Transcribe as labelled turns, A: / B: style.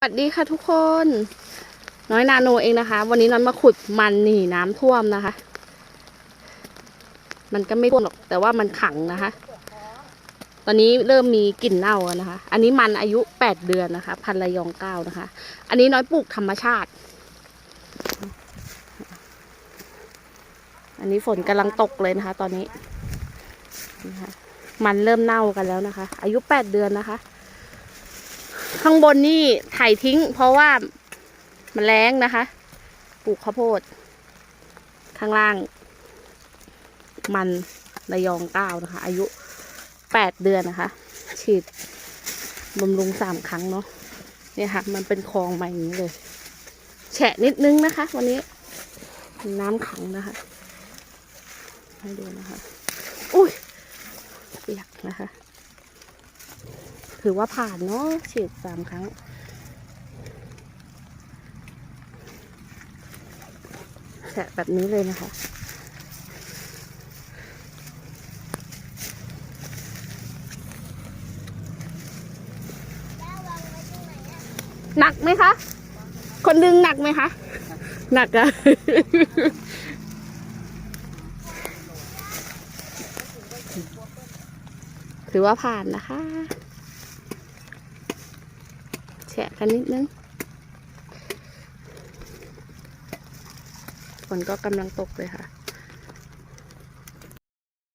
A: สวัสดีค่ะทุกคน น้อยนาโนเองนะคะ วันนี้น้อยมาขุดมันหนีน้ำท่วมนะคะ มันก็ไม่ท่วมหรอกแต่ว่ามันขังนะคะ ตอนนี้เริ่มมีกลิ่นเน่านะคะ อันนี้มันอายุแปดเดือนนะคะ พันระยองเก้านะคะ อันนี้น้อยปลูกธรรมชาติ อันนี้ฝนกำลังตกเลยนะคะ ตอนนี้นะะมันเริ่มเน่ากันแล้วนะคะ อายุแปดเดือนนะคะ ข้างบนนี่ไถทิ้ง เพราะว่ามันแรงนะคะ ปลูกข้าวโพด ข้างล่าง มันระยองเก้านะคะ อายุแปดเดือนนะคะ ฉีดบำรุงสามครั้งเนาะเนี่ยค่ะ มันเป็นคลองมาอย่างนี้เลย แฉะนิดนึงนะคะ วันนี้ น้ำขังนะคะ ให้ดูนะคะ อุ้ยเปียกนะคะ ถือว่าผ่านเนาะฉีดสามครั้ง แฉะแบบนี้เลยนะคะหนักไหมคะ คนดึงหนักไหมคะ หนักอะถือว่าผ่านนะคะะกันนิดนึงฝนก็กำลังตกเลยค่ะ